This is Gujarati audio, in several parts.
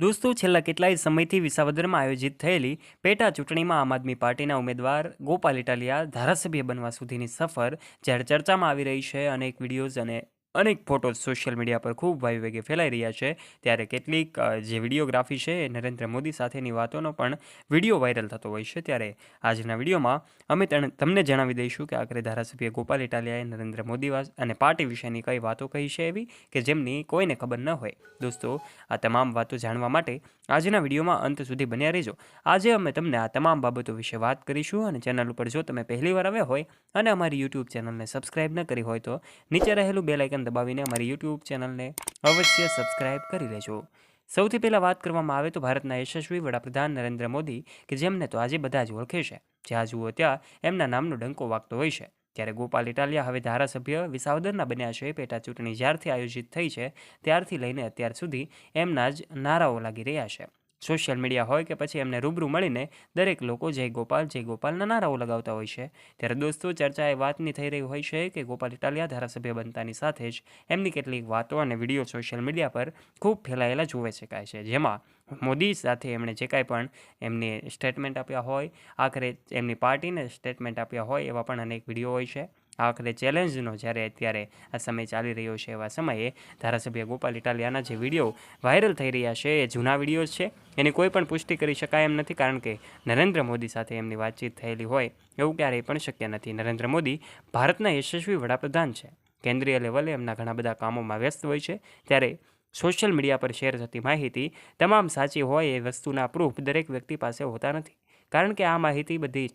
દોસ્તો, છેલ્લા કેટલાય સમયથી વિસાવદરમાં આયોજિત થયેલી પેટા ચૂંટણીમાં આમ આદમી પાર્ટીના ઉમેદવાર ગોપાલ ઇટાલિયા ધારાસભ્ય બનવા સુધીની સફર જ્યારે ચર્ચામાં આવી રહી છે અનેક વિડીયોઝ અને અનેક ફોટોઝ સોશિયલ મીડિયા પર ખૂબ વાયુવેગે ફેલાઈ રહ્યા છે. ત્યારે કેટલીક જે વિડીયોગ્રાફી છે એ નરેન્દ્ર મોદી સાથેની વાતોનો પણ વીડિયો વાયરલ થતો હોય છે. ત્યારે આજના વિડીયોમાં અમે તમને જણાવી દઈશું કે આખરે ધારાસભ્ય ગોપાલ ઇટાલિયાએ નરેન્દ્ર મોદી અને પાર્ટી વિશેની કઈ વાતો કહી છે એવી કે જેમની કોઈને ખબર ન હોય. દોસ્તો, આ તમામ વાતો જાણવા માટે આજના વિડીયોમાં અંત સુધી બન્યા રહેજો. આજે અમે તમને આ તમામ બાબતો વિશે વાત કરીશું અને ચેનલ ઉપર જો તમે પહેલીવાર આવ્યા હોય અને અમારી યુટ્યુબ ચેનલને સબસ્ક્રાઇબ ન કરી હોય તો નીચે રહેલું બેલ આઇકન દબાવીને અમારી યુટ્યુબ ચેનલને અવશ્ય સબસ્ક્રાઇબ કરી લેજો. સૌથી પહેલાં વાત કરવામાં આવે તો ભારતના યશસ્વી વડાપ્રધાન નરેન્દ્ર મોદી, કે જેમને તો આજે બધા જ ઓળખે છે. જ્યાં જુઓ ત્યાં એમના નામનો ડંકો વાગતો હોય છે. ત્યારે ગોપાલ ઇટાલિયા હવે ધારાસભ્ય વિસાવદરના બન્યા છે, પેટા ચૂંટણી જ્યારથી આયોજિત થઈ છે, ત્યારથી લઈને અત્યાર સુધી એમના જ નારાઓ લાગી રહ્યા છે. સોશિયલ મીડિયા હોય કે પછી એમને રૂબરૂ મળીને દરેક લોકો જય ગોપાલ, જય ગોપાલના નારાઓ લગાવતા હોય છે. ત્યારે દોસ્તો ચર્ચા એ વાતની થઈ રહી હોય છે કે ગોપાલ ઇટાલિયા ધારાસભ્ય બનતાની સાથે જ એમની કેટલીક વાતો અને વીડિયો સોશિયલ મીડિયા પર ખૂબ ફેલાયેલા જોવે શકાય છે. જેમાં મોદી સાથે એમણે જે કાંઈ પણ એમને સ્ટેટમેન્ટ આપ્યા હોય, આખરે એમની પાર્ટીને સ્ટેટમેન્ટ આપ્યા હોય એવા પણ અનેક વીડિયો હોય છે. આખરે ચેલેન્જનો જ્યારે અત્યારે આ સમય ચાલી રહ્યો છે એવા સમયે ધારાસભ્ય ગોપાલ ઇટાલિયાના જે વીડિયો વાયરલ થઈ રહ્યા છે, એ જૂના વિડીયોઝ છે. એની કોઈ પણ પુષ્ટિ કરી શકાય એમ નથી કારણ કે નરેન્દ્ર મોદી સાથે એમની વાતચીત થયેલી હોય એવું ક્યારેય પણ શક્ય નથી. નરેન્દ્ર મોદી ભારતના યશસ્વી વડાપ્રધાન છે. કેન્દ્રીય લેવલે એમના ઘણા બધા કામોમાં વ્યસ્ત હોય છે. ત્યારે સોશિયલ મીડિયા પર શેર થતી માહિતી તમામ સાચી હોય એ વસ્તુના પ્રૂફ દરેક વ્યક્તિ પાસે હોતા નથી. કારણ કે આ માહિતી બધી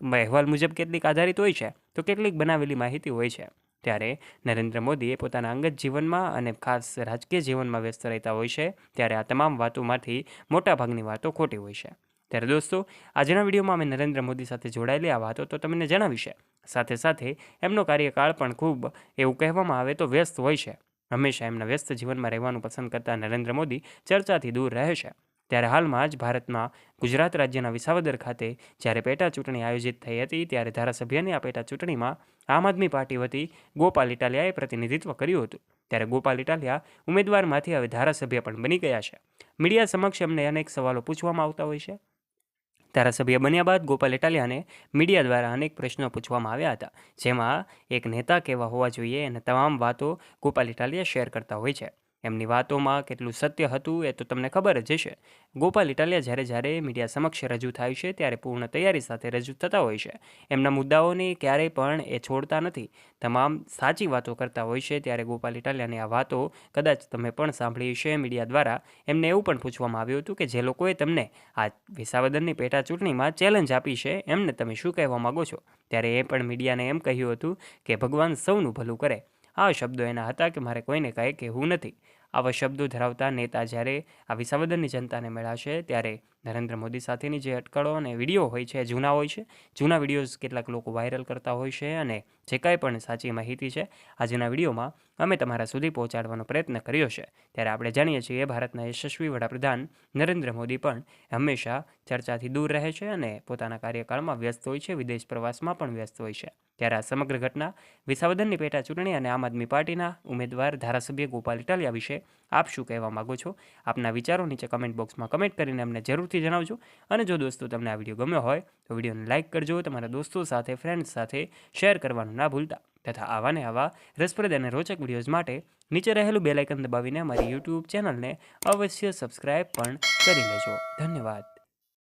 અહેવાલ મુજબ કેટલીક આધારિત હોય છે. તો કેટલીક બનાવેલી માહિતી હોય છે. ત્યારે નરેન્દ્ર મોદી એ પોતાના અંગત જીવનમાં અને ખાસ રાજકીય જીવનમાં વ્યસ્ત રહેતા હોય છે, ત્યારે આ તમામ વાતોમાંથી મોટાભાગની વાતો ખોટી હોય છે. ત્યારે દોસ્તો, આજના વિડીયોમાં અમે નરેન્દ્ર મોદી સાથે જોડાયેલી આ વાતો તો તમને જણાવી છે. સાથે સાથે એમનો કાર્યકાળ પણ ખૂબ એવું કહેવામાં આવે તો વ્યસ્ત હોય છે. હંમેશા એમના વ્યસ્ત જીવનમાં રહેવાનું પસંદ કરતા નરેન્દ્ર મોદી ચર્ચાથી દૂર રહે છે. ત્યારે હાલમાં જ ભારતમાં ગુજરાત રાજ્યના વિસાવદર ખાતે જ્યારે પેટા ચૂંટણી આયોજિત થઈ હતી, ત્યારે ધારાસભ્યની આ પેટા ચૂંટણીમાં આમ આદમી પાર્ટી વતી ગોપાલ ઇટાલિયાએ પ્રતિનિધિત્વ કર્યું હતું. ત્યારે ગોપાલ ઇટાલિયા ઉમેદવારમાંથી હવે ધારાસભ્ય પણ બની ગયા છે. મીડિયા સમક્ષ એમને અનેક સવાલો પૂછવામાં આવતા હોય છે. ધારાસભ્ય બન્યા બાદ ગોપાલ ઇટાલિયાને મીડિયા દ્વારા અનેક પ્રશ્નો પૂછવામાં આવ્યા હતા, જેમાં એક નેતા કેવા હોવા જોઈએ અને તમામ વાતો ગોપાલ ઇટાલિયા શેર કરતા હોય છે. એમની વાતોમાં કેટલું સત્ય હતું એ તો તમને ખબર જ હશે. ગોપાલ ઇટાલિયા જ્યારે જ્યારે મીડિયા સમક્ષ રજૂ થાય છે ત્યારે પૂર્ણ તૈયારી સાથે રજૂ થતા હોય છે. એમના મુદ્દાઓને ક્યારેય પણ એ છોડતા નથી. તમામ સાચી વાતો કરતા હોય છે ત્યારે ગોપાલ ઇટાલિયાની આ વાતો કદાચ તમે પણ સાંભળી છે મીડિયા દ્વારા. એમને એવું પણ પૂછવામાં આવ્યું હતું કે જે લોકોએ તમને આ વિસાવદરની પેટા ચૂંટણીમાં ચેલેન્જ આપી છે એમને તમે શું કહેવા માગો છો? ત્યારે એ પણ મીડિયાને એમ કહ્યું હતું કે ભગવાન સૌનું ભલું કરે. આ શબ્દો એના હતા કે મારે કોઈને કાંઈ કહેવું નથી. આવા શબ્દો ધરાવતા નેતા જ્યારે આ વિસાવદનની જનતાને મેળાશે ત્યારે નરેન્દ્ર મોદી સાથેની જે અટકળો અને વીડિયો હોય છે, જૂના હોય છે, જૂના વિડીયોઝ કેટલાક લોકો વાયરલ કરતા હોય છે અને જે કાંઈ પણ સાચી માહિતી છે આજના વિડીયોમાં અમે તમારા સુધી પહોંચાડવાનો પ્રયત્ન કર્યો છે. ત્યારે આપણે જાણીએ છીએ ભારતના યશસ્વી વડાપ્રધાન નરેન્દ્ર મોદી પણ હંમેશા ચર્ચાથી દૂર રહે છે અને પોતાના કાર્યકાળમાં વ્યસ્ત હોય છે, વિદેશ પ્રવાસમાં પણ વ્યસ્ત હોય છે. ત્યારે આ સમગ્ર ઘટના વિસાવદનની પેટા ચૂંટણી અને આમ આદમી પાર્ટીના ઉમેદવાર ધારાસભ્ય ગોપાલ ઇટાલિયા વિશે આપ શું કહેવા માગો છો? આપના વિચારો નીચે કમેન્ટ બોક્સમાં કમેન્ટ કરીને અમને જરૂરથી જણાવજો. અને જો દોસ્તો તમને આ વીડિયો ગમ્યો હોય, તો વિડીયોને લાઇક કરજો, તમારા દોસ્તો સાથે ફ્રેન્ડ્સ સાથે શેર કરવાનું ના ભૂલતા. તથા આવા ને આવા રસપ્રદ અને રોચક વિડીયોઝ માટે નીચે રહેલું બેલાઇકન દબાવીને અમારી યુટ્યુબ ચેનલને અવશ્ય સબસ્ક્રાઇબ પણ કરી લેજો. ધન્યવાદ.